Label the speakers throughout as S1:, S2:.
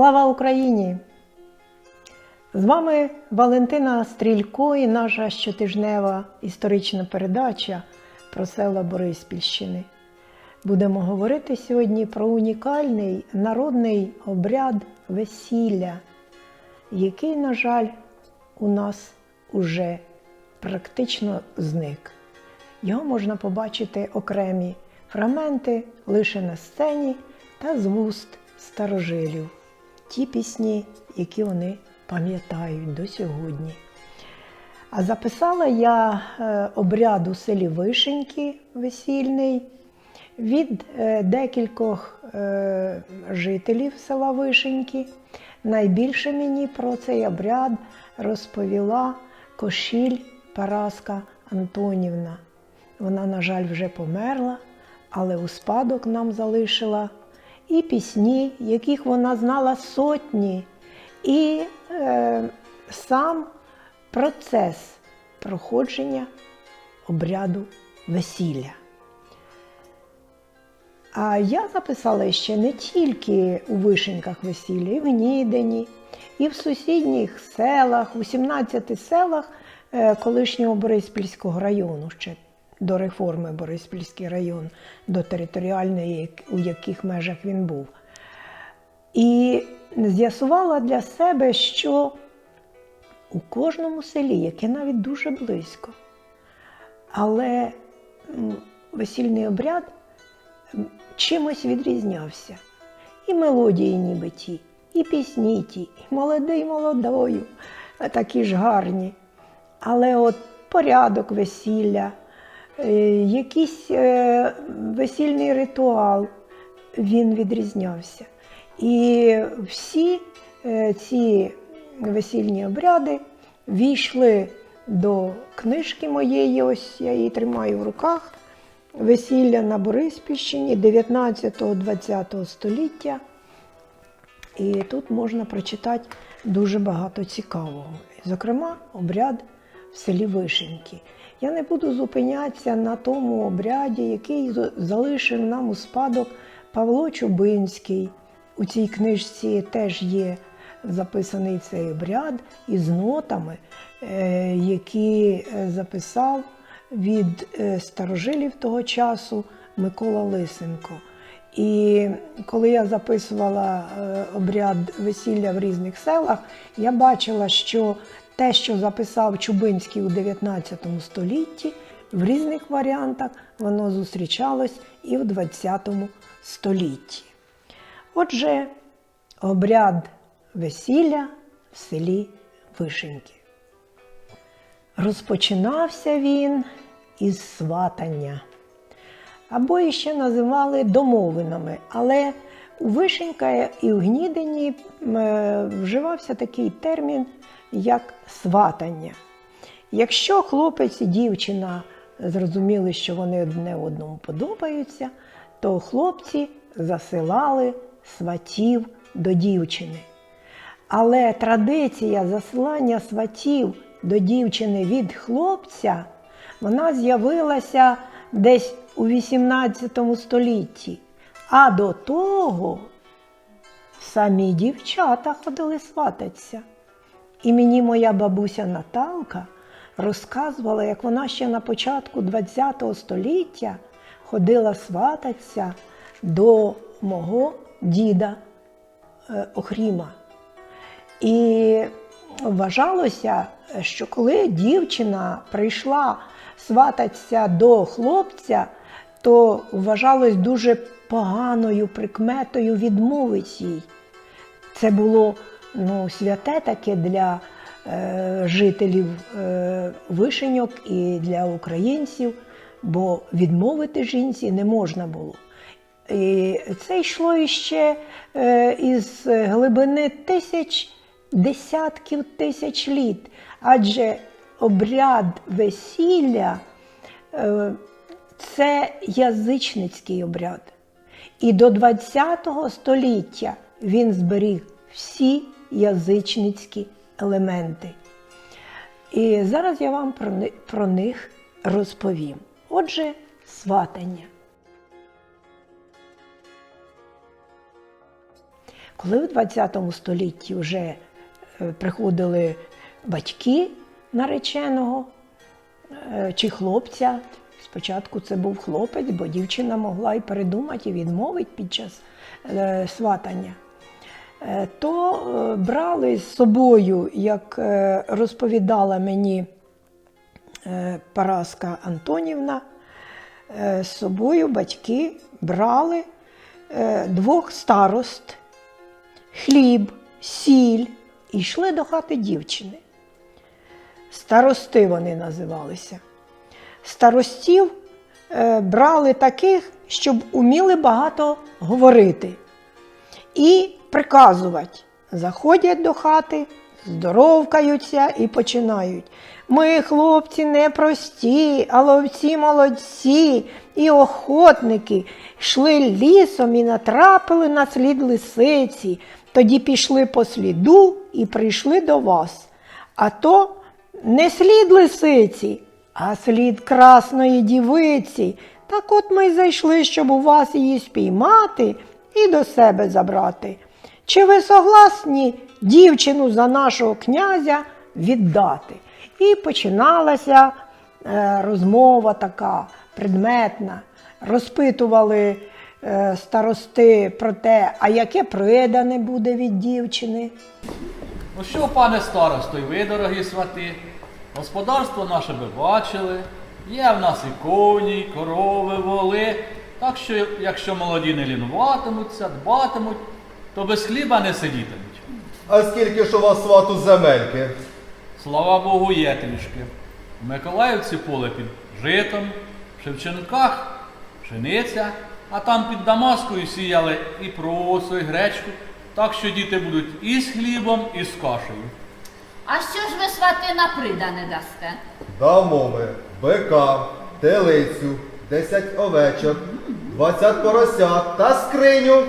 S1: Слава Україні! З вами Валентина Стрілько і наша щотижнева історична передача про села Бориспільщини. Будемо говорити сьогодні про унікальний народний обряд весілля, який, на жаль, у нас уже практично зник. Його можна побачити окремі фрагменти лише на сцені та з вуст старожилів. Ті пісні, які вони пам'ятають до сьогодні. А записала я е, обряд у селі Вишеньки весільний від е, декількох е, жителів села Вишеньки. Найбільше мені про цей обряд розповіла Кошіль Параска Антонівна. Вона, на жаль, вже померла, але у спадок нам залишила і пісні, яких вона знала сотні, і е, сам процес проходження обряду весілля. А я записала ще не тільки у вишеньках весілля, і в Гнідені, і в сусідніх селах, у 17 селах е, колишнього Бориспільського району ще до реформи Бориспільський район, до територіальної, у яких межах він був. І з'ясувала для себе, що у кожному селі, яке навіть дуже близько, але весільний обряд чимось відрізнявся. І мелодії ніби ті, і пісні ті, і молодий молодою, такі ж гарні. Але от порядок весілля, якийсь е, весільний ритуал, він відрізнявся. І всі е, ці весільні обряди війшли до книжки моєї, ось я її тримаю в руках. Весілля на Бориспільщині 19-20 століття. І тут можна прочитати дуже багато цікавого. Зокрема, обряд в селі Вишеньки. Я не буду зупинятися на тому обряді, який залишив нам у спадок Павло Чубинський. У цій книжці теж є записаний цей обряд із нотами, е, які записав від е, старожилів того часу Микола Лисенко. І коли я записувала е, обряд весілля в різних селах, я бачила, що те, що записав Чубинський у 19 столітті, в різних варіантах воно зустрічалось і в 20 столітті. Отже, обряд весілля в селі Вишеньки. Розпочинався він із сватання, або іще називали домовинами, але у Вишенька і в Гнідині вживався такий термін, як сватання. Якщо хлопець і дівчина зрозуміли, що вони одне одному подобаються, то хлопці засилали сватів до дівчини. Але традиція засилання сватів до дівчини від хлопця вона з'явилася десь у 18 столітті. А до того самі дівчата ходили свататися. І мені моя бабуся Наталка розказувала, як вона ще на початку ХХ століття ходила свататися до мого діда е, Охріма. І вважалося, що коли дівчина прийшла свататися до хлопця, то вважалось дуже поганою прикметою відмовить їй. Це було ну, святе таке для е, жителів е, вишеньок і для українців, бо відмовити жінці не можна було. І це йшло іще е, із глибини тисяч, десятків тисяч літ, адже обряд весілля е, це язичницький обряд. І до ХХ століття він зберіг всі язичницькі елементи. І зараз я вам про, них розповім. Отже, сватання. Коли в 20 столітті вже е, приходили батьки нареченого е, чи хлопця, спочатку це був хлопець, бо дівчина могла і передумати, і відмовити під час е, сватання, то е, брали з собою, як е, розповідала мені е, Параска Антонівна, е, з собою батьки брали е, двох старост, хліб, сіль і йшли до хати дівчини. Старости вони називалися. Старостів е, брали таких, щоб уміли багато говорити і приказувати. Заходять до хати, здоровкаються і починають. Ми, хлопці, не прості, а ловці молодці і охотники йшли лісом і натрапили на слід лисиці. Тоді пішли по сліду і прийшли до вас. А то не слід лисиці, а слід красної дівиці. Так от ми й зайшли, щоб у вас її спіймати і до себе забрати. Чи ви согласні дівчину за нашого князя віддати? І починалася е, розмова така предметна. Розпитували е, старости про те, а яке придане буде від дівчини.
S2: Ну що, пане старосто, й ви, дорогі свати, господарство наше ви бачили, є в нас і коні, і корови, воли. Так що, якщо молоді не лінуватимуться, дбатимуть, то без хліба не сидітимуть.
S3: А скільки ж у вас свату земельки?
S2: Слава Богу, є трішки. В Миколаївці поле під житом, в Шевченках пшениця, а там під Дамаскою сіяли і просо, і гречку. Так що діти будуть і з хлібом, і з кашею.
S4: А що ж ви свати на придане дасте?
S3: Дамо ми бика, телицю, десять овечок, двадцять поросят та скриню.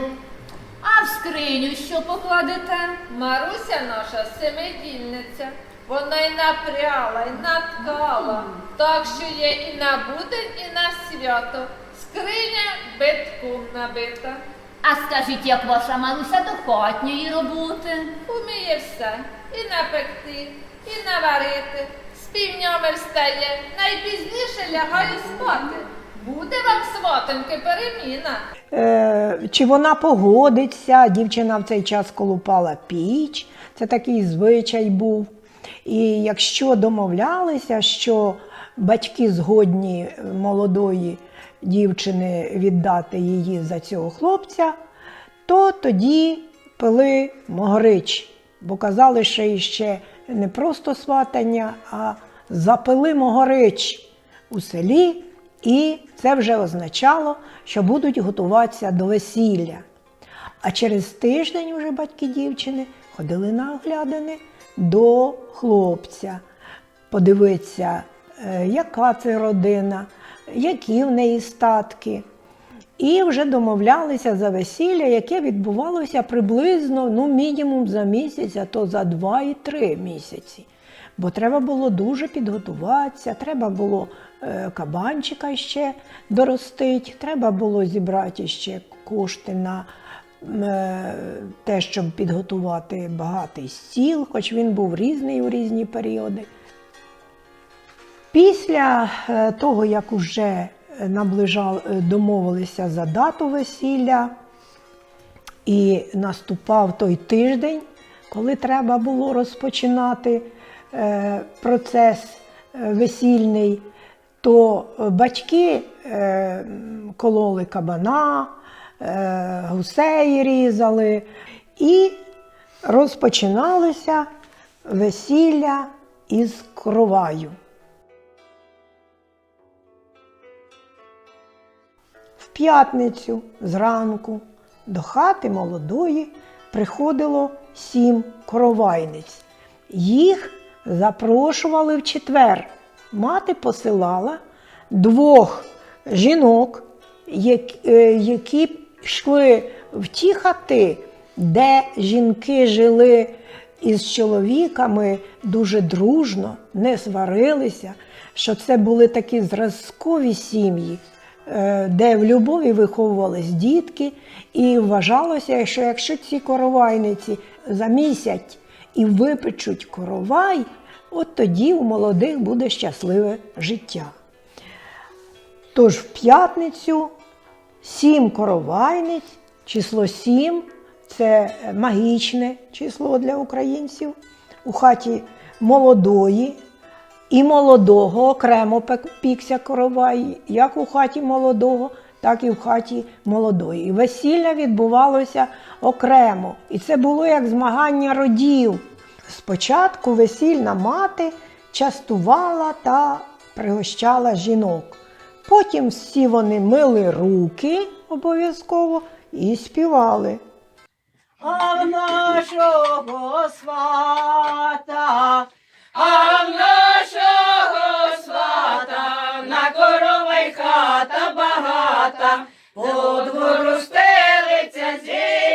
S4: А в скриню що покладете?
S5: Маруся наша семидільниця. Вона й напряла, й наткала. Так що є і на будень, і на свято. Скриня битком набита.
S4: А скажіть, як ваша Маруся до хатньої роботи?
S5: Уміє все. І напекти, і наварити. З півнями встає, найпізніше лягає спати. Буде вам сватоньки переміна.
S1: Е, чи вона погодиться. Дівчина в цей час колупала піч, це такий звичай був. І якщо домовлялися, що батьки згодні молодої дівчини віддати її за цього хлопця, то тоді пили могрич, бо казали, що іще не просто сватання, а запили могорич у селі, і це вже означало, що будуть готуватися до весілля. А через тиждень уже батьки дівчини ходили на оглядини до хлопця, подивитися, е, яка це родина, які в неї статки. І вже домовлялися за весілля, яке відбувалося приблизно ну, мінімум за місяць, а то за два і три місяці. Бо треба було дуже підготуватися, треба було кабанчика ще доростити, треба було зібрати ще кошти на е, те, щоб підготувати багатий стіл, хоч він був різний у різні періоди. Після е, того, як уже наближав, е, домовилися за дату весілля, і наступав той тиждень, коли треба було розпочинати е, процес е, весільний, то е, батьки е, кололи кабана, е, гусей різали, і розпочиналося весілля із кроваю. В п'ятницю зранку до хати молодої приходило сім коровайниць. Їх запрошували в четвер. Мати посилала двох жінок, е, які йшли в ті хати, де жінки жили із чоловіками дуже дружно, не сварилися, що це були такі зразкові сім'ї, е, де в любові виховувались дітки, і вважалося, що якщо ці коровайниці замісять і випечуть коровай, от тоді у молодих буде щасливе життя. Тож в п'ятницю сім коровайниць, число сім це магічне число для українців. У хаті молодої і молодого окремо пікся коровай, як у хаті молодого, так і в хаті молодої. І весілля відбувалося окремо. І це було як змагання родів. Спочатку весільна мати частувала та пригощала жінок. Потім всі вони мили руки обов'язково і співали. А в нашого свата, а в нашого свата, на корова й хата багата, по двору стелиться зілля,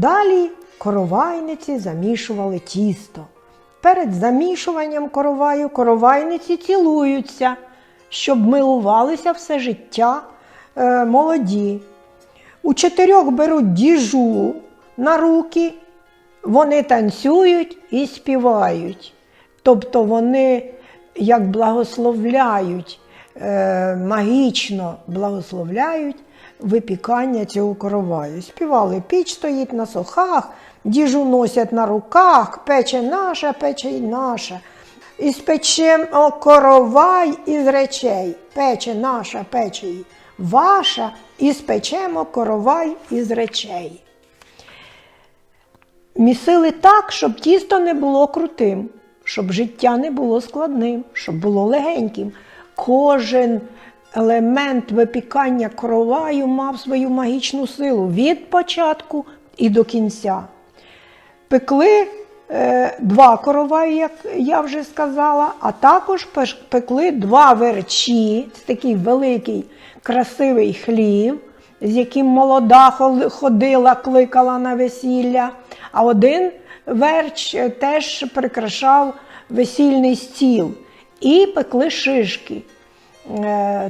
S1: Далі коровайниці замішували тісто. Перед замішуванням короваю коровайниці цілуються, щоб милувалися все життя е, молоді. У чотирьох беруть діжу на руки, вони танцюють і співають. Тобто вони як благословляють, е, магічно благословляють випікання цього короваю. Співали, піч стоїть на сохах, діжу носять на руках, пече наша, пече й наша. І спечемо коровай із речей, пече наша, пече й ваша, і спечемо коровай із речей. Місили так, щоб тісто не було крутим, щоб життя не було складним, щоб було легеньким. Кожен елемент випікання короваю мав свою магічну силу від початку і до кінця. Пекли е, два короваї, як я вже сказала, а також пекли два верчі, це такий великий красивий хлів, з яким молода ходила, кликала на весілля. А один верч е, теж прикрашав весільний стіл. І пекли шишки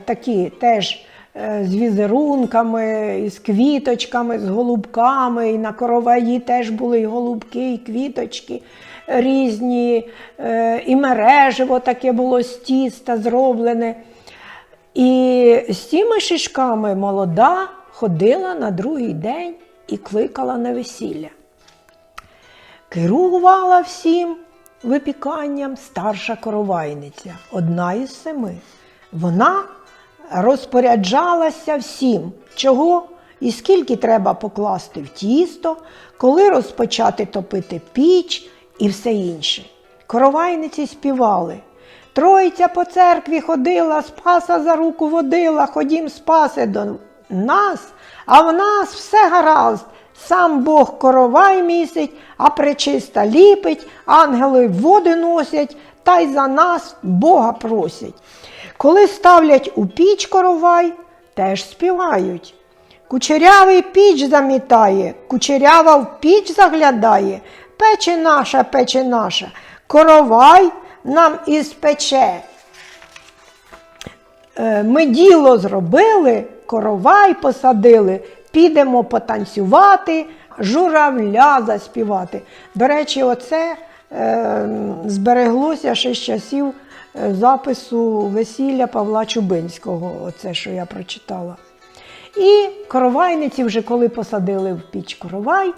S1: такі теж е, з візерунками, з квіточками, з голубками. І на короваї теж були і голубки, і квіточки різні, е, і мережево таке було з тіста зроблене. І з цими шишками молода ходила на другий день і кликала на весілля. Керувала всім випіканням старша коровайниця, одна із семи. Вона розпоряджалася всім, чого і скільки треба покласти в тісто, коли розпочати топити піч і все інше. Коровайниці співали. Тройця по церкві ходила, спаса за руку водила, ходім спаси до нас, а в нас все гаразд. Сам Бог коровай місить, а пречиста ліпить, ангели води носять, та й за нас Бога просять. Коли ставлять у піч коровай, теж співають. Кучерявий піч замітає, кучерява в піч заглядає, пече наша, пече наша, коровай нам іспече. Е, Ми діло зробили, коровай посадили, підемо потанцювати, журавля заспівати. До речі, оце збереглося ще з часів е, запису весілля Павла Чубинського, оце, що я прочитала. І коровайниці, вже коли посадили в піч коровай,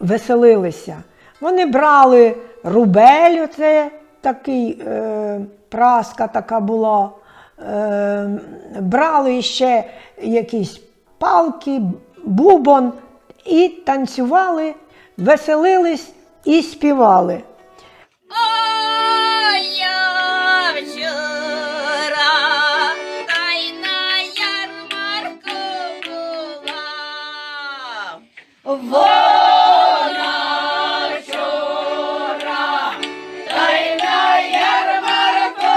S1: веселилися. Вони брали рубель, оце такий е, праска така була. Е, брали ще якісь палки, бубон і танцювали, веселились і співали.
S6: Вона та й на ярмарку.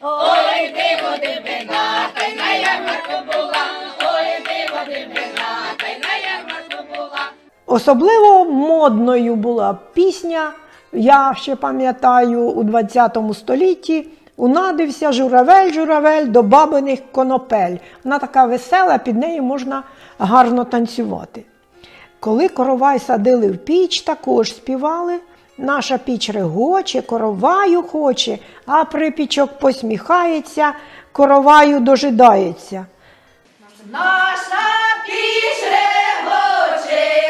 S6: Ой, диво та й на ярмарку була. Ой, диво та й на ярмарку була.
S1: Особливо модною була пісня. Я ще пам'ятаю у 20 столітті унадився журавель, журавель до бабиних конопель. Вона така весела, під нею можна гарно танцювати. Коли коровай садили в піч, також співали. Наша піч регоче, короваю хоче, а припічок посміхається, короваю дожидається.
S6: Наша піч регоче,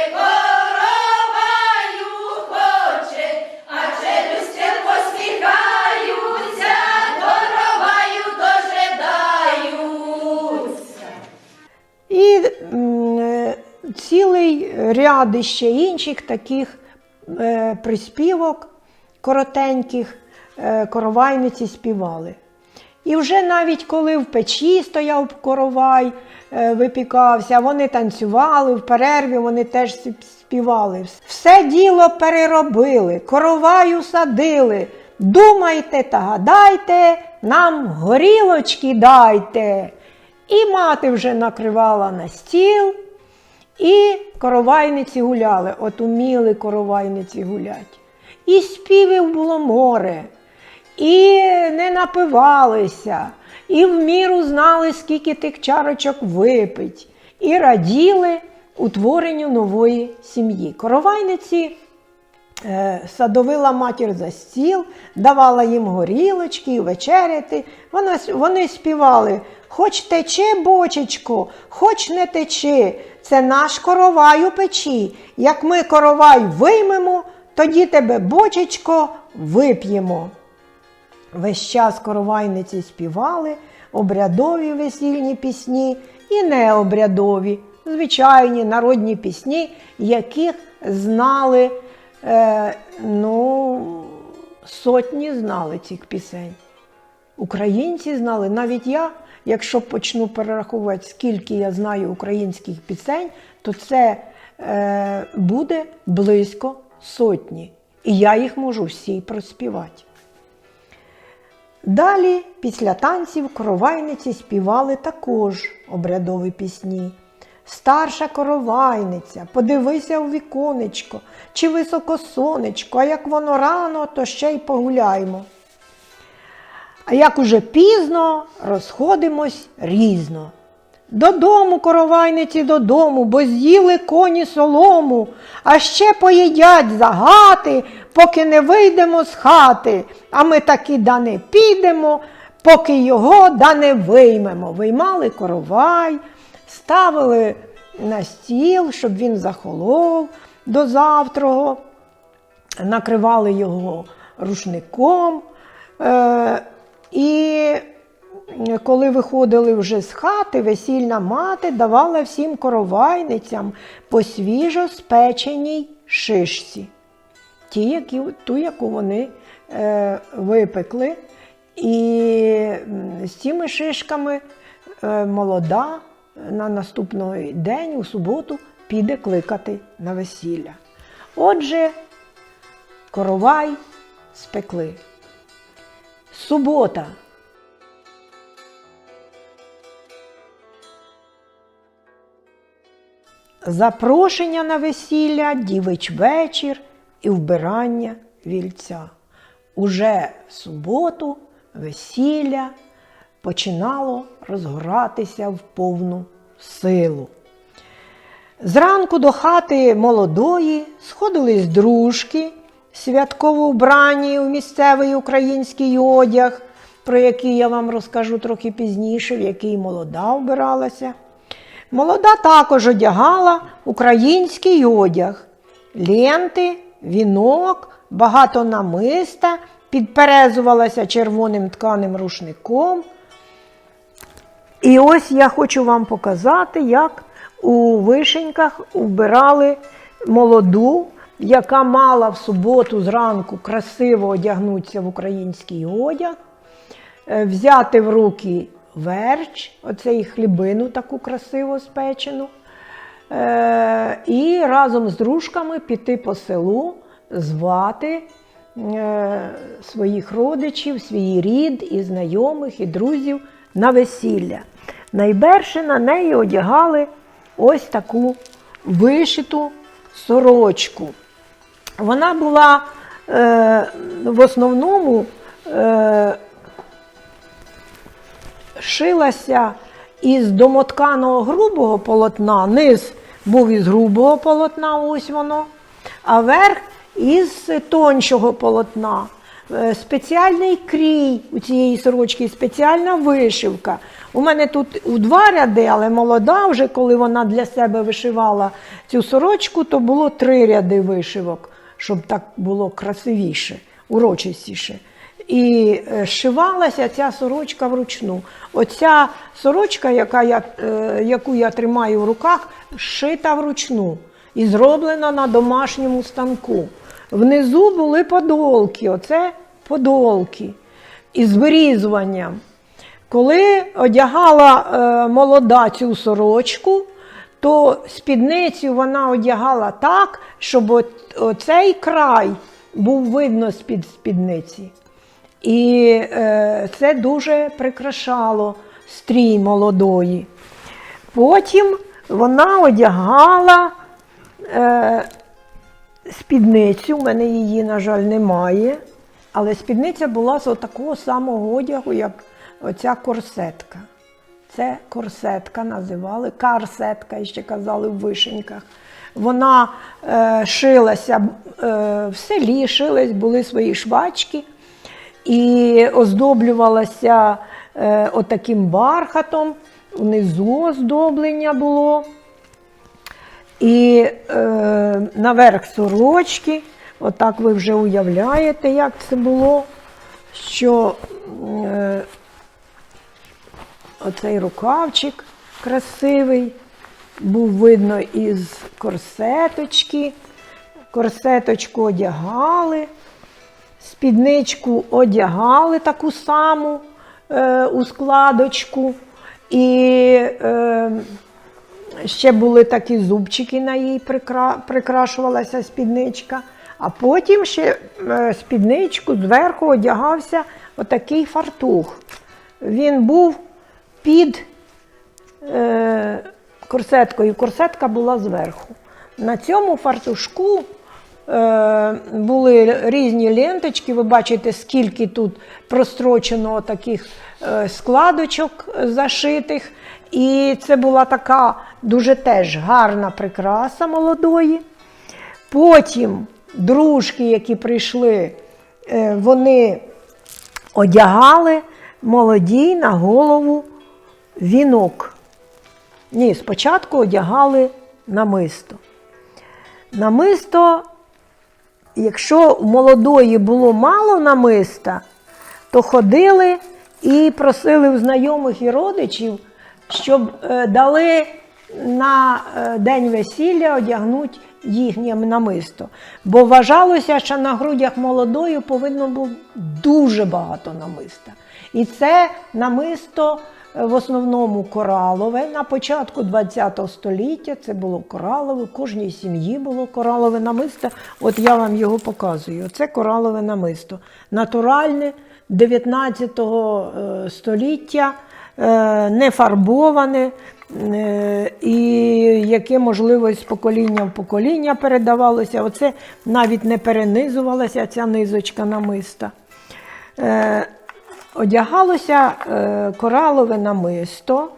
S1: цілий ряд іще інших таких е, приспівок коротеньких е, коровайниці співали. І вже навіть коли в печі стояв коровай, е, випікався, вони танцювали в перерві, вони теж співали. Все діло переробили, короваю садили. Думайте та гадайте, нам горілочки дайте. І мати вже накривала на стіл, і коровайниці гуляли. От уміли коровайниці гулять. І співів було море, і не напивалися, і в міру знали, скільки тих чарочок випить, і раділи утворенню нової сім'ї. Коровайниці садовила матір за стіл, давала їм горілочки вечеряти. Вона, вони співали: хоч тече, бочечко, хоч не тече, це наш коровай у печі. Як ми коровай виймемо, тоді тебе, бочечко, вип'ємо. Весь час коровайниці співали обрядові весільні пісні і необрядові, звичайні народні пісні, яких знали, е, ну, сотні знали цих пісень. Українці знали, навіть я, якщо почну перераховувати, скільки я знаю українських пісень, то це е, буде близько сотні. І я їх можу всі проспівати. Далі, після танців, коровайниці співали також обрядові пісні. Старша коровайниця, подивися у віконечко, чи високо сонечко, а як воно рано, то ще й погуляймо. А як уже пізно, розходимось різно. Додому, коровайниці, додому, бо з'їли коні солому, а ще поїдять загати, поки не вийдемо з хати, а ми таки да не підемо, поки його да не виймемо. Виймали коровай, ставили на стіл, щоб він захолов до завтрого, накривали його рушником. Е, і коли виходили вже з хати, весільна мати давала всім коровайницям по свіжо спеченій шишці. Ті, які, ту, яку вони е, випекли. І з цими шишками е, молода на наступний день, у суботу, піде кликати на весілля. Отже, коровай спекли. Субота. Запрошення на весілля, дівич вечір і вбирання вільця. Уже в суботу весілля починало розгоратися в повну силу. Зранку до хати молодої сходились дружки, святково вбрані у місцевий український одяг, про який я вам розкажу трохи пізніше, в який молода вбиралася. Молода також одягала український одяг, ленти, вінок, багато намиста, підперезувалася червоним тканим рушником. І ось я хочу вам показати, як у вишеньках вбирали молоду, яка мала в суботу зранку красиво одягнутися в український одяг, е, взяти в руки верч, оцей хлібину таку красиво спечену, е, і разом з дружками піти по селу, звати е, своїх родичів, свій рід, і знайомих, і друзів на весілля. Найперше на неї одягали ось таку вишиту сорочку. Вона була е, в основному е, шилася із домотканого грубого полотна, низ був із грубого полотна, ось воно, а верх із тоншого полотна. Е, Спеціальний крій у цієї сорочки, спеціальна вишивка. У мене тут у два ряди, але молода, вже коли вона для себе вишивала цю сорочку, то було три ряди вишивок, щоб так було красивіше, урочистіше. І е, шивалася ця сорочка вручну. Оця сорочка, яка я, е, яку я тримаю в руках, шита вручну і зроблена на домашньому станку. Внизу були подолки, оце подолки із вирізуванням. Коли одягала е, молода цю сорочку, то спідницю вона одягала так, щоб от, оцей край був видно з-під спідниці. І е, це дуже прикрашало стрій молодої. Потім вона одягала е, спідницю, у мене її, на жаль, немає. Але спідниця була з такого самого одягу, як оця корсетка. Це корсетка називали, карсетка, ще казали в вишеньках. Вона е, шилася е, в селі, шились, були свої швачки і оздоблювалася е, отаким бархатом, внизу оздоблення було. І е, наверх сорочки, отак ви вже уявляєте, як це було, що е, оцей рукавчик красивий, був видно із корсеточки. Корсеточку одягали, спідничку одягали таку саму е, у складочку. І е, ще були такі зубчики на їй прикра... прикрашувалася спідничка. А потім ще е, спідничку зверху одягався отакий фартух. Він був під е, корсеткою. Корсетка була зверху. На цьому фартушку е, були різні ленточки. Ви бачите, скільки тут прострочено таких е, складочок зашитих. І це була така дуже теж гарна прикраса молодої. Потім дружки, які прийшли, е, вони одягали молодій на голову вінок. Ні, спочатку одягали намисто. Намисто, якщо у молодої було мало намиста, то ходили і просили у знайомих і родичів, щоб е, дали на е, день весілля одягнути їхнє намисто. Бо вважалося, що на грудях молодої повинно було дуже багато намиста. І це намисто е, в основному коралове. На початку ХХ століття це було коралове, в кожній сім'ї було коралове намисто. От я вам його показую. Це коралове намисто. Натуральне 19 е, століття, не фарбоване, е, і яке, можливо, з покоління в покоління передавалося. Оце навіть не перенизувалася ця низочка намиста. Е, Одягалося е, коралове намисто.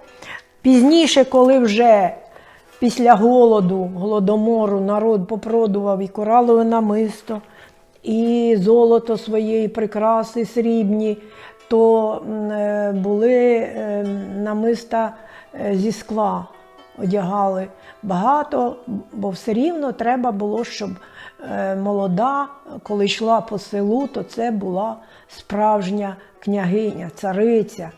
S1: Пізніше, коли вже після голоду, голодомору народ попродував і коралове намисто, і золото своєї прикраси срібні, то е, були е, намиста е, зі скла одягали багато, бо все рівно треба було, щоб молода, коли йшла по селу, то це була справжня княгиня, цариця.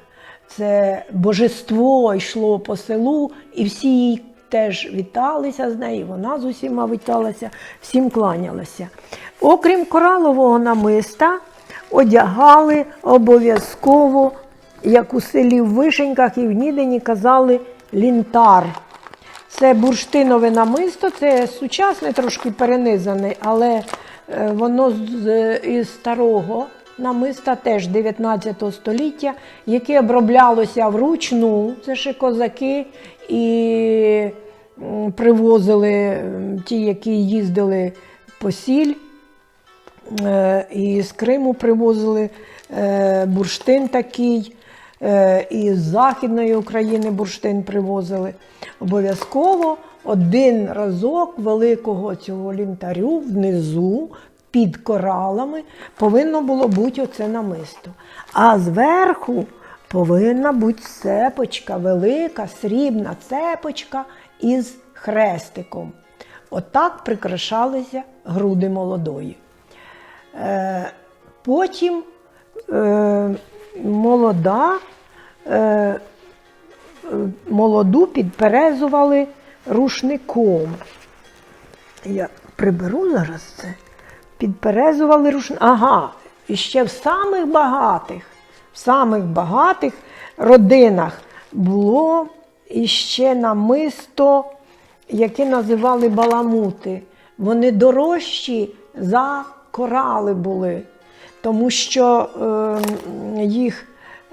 S1: Це божество йшло по селу, і всі їй теж віталися з нею, вона з усіма віталася, всім кланялася. Окрім коралового намиста, одягали обов'язково, як у селі в Вишеньках і в Нідені казали, лінтар. Це бурштинове намисто, це сучасне, трошки перенизане, але е, воно з, із старого намиста, теж 19 століття, яке оброблялося вручну. Це ще козаки і привозили ті, які їздили по сіль, і з Криму привозили е, бурштин такий, е, і з Західної України бурштин привозили. Обов'язково один разок великого цього лінтарю внизу під коралами повинно було бути оце намисто. А зверху повинна бути цепочка, велика срібна цепочка із хрестиком. Отак прикрашалися груди молодої. Е, потім е, молода, е, молоду підперезували рушником. Я приберу зараз це. Підперезували рушником. Ага, і ще в самих багатих, в самих багатих родинах було іще намисто, яке називали баламути. Вони дорожчі за корали були, тому що е, їх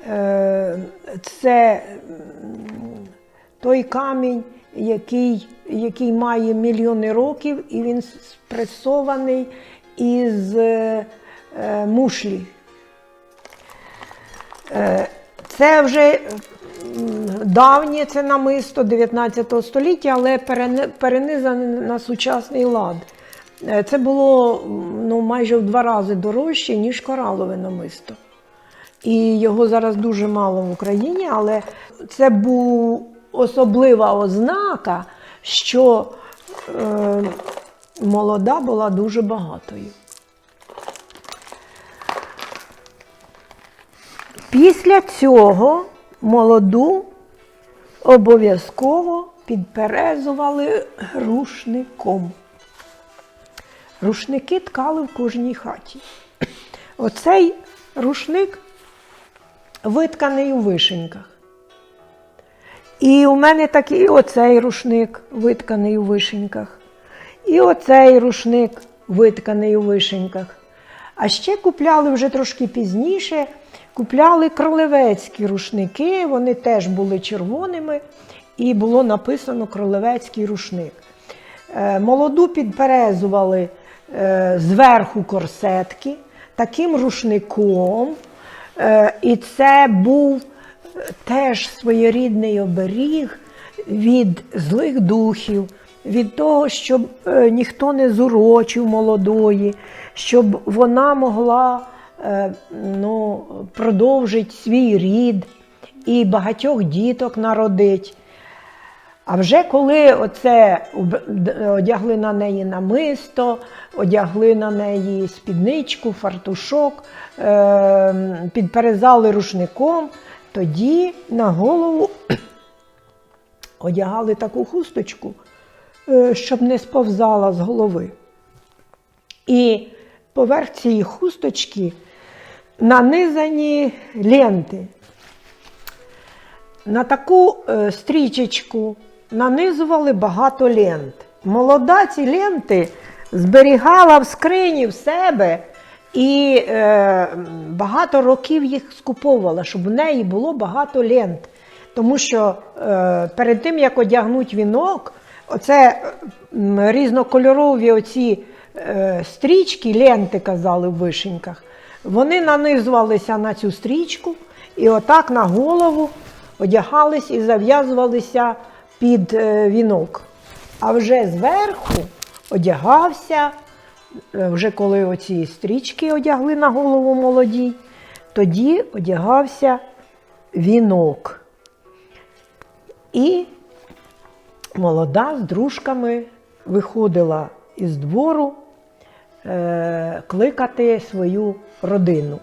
S1: е, це той камінь, який, який має мільйони років, і він спресований із е, мушлі. Е, Це вже давнє це намисто 19 століття, але перенизане на сучасний лад. Е, Це було ну, майже в два рази дорожче, ніж коралове намисто. І його зараз дуже мало в Україні, але це була особлива ознака, що е, молода була дуже багатою. Після цього молоду обов'язково підперезували рушником. Рушники ткали в кожній хаті. Оцей рушник витканий у вишеньках. І у мене такий оцей рушник витканий у вишеньках. І оцей рушник витканий у вишеньках. А ще купляли вже трошки пізніше, купляли кролевецькі рушники, вони теж були червоними, і було написано кролевецький рушник. Е, Молоду підперезували зверху корсетки таким рушником. Е, І це був е, теж своєрідний оберіг від злих духів, від того, щоб е, ніхто не зурочив молодої, щоб вона могла е, ну, продовжити свій рід і багатьох діток народить. А вже коли оце одягли на неї намисто, одягли на неї спідничку, фартушок, е- підперезали рушником, тоді на голову одягали таку хусточку, е, щоб не сповзала з голови. І поверх цієї хусточки нанизані ленти. На таку е, стрічечку нанизували багато лент. Молода ці ленти зберігала в скрині в себе і е, багато років їх скуповувала, щоб в неї було багато лент. Тому що е, перед тим, як одягнуть вінок, оце м, різнокольорові оці е, стрічки, ленти казали в вишеньках, вони нанизувалися на цю стрічку і отак на голову одягались і зав'язувалися під е, вінок. А вже зверху одягався, е, вже коли оці стрічки одягли на голову молодій, тоді одягався вінок. І молода з дружками виходила із двору е, кликати свою родину.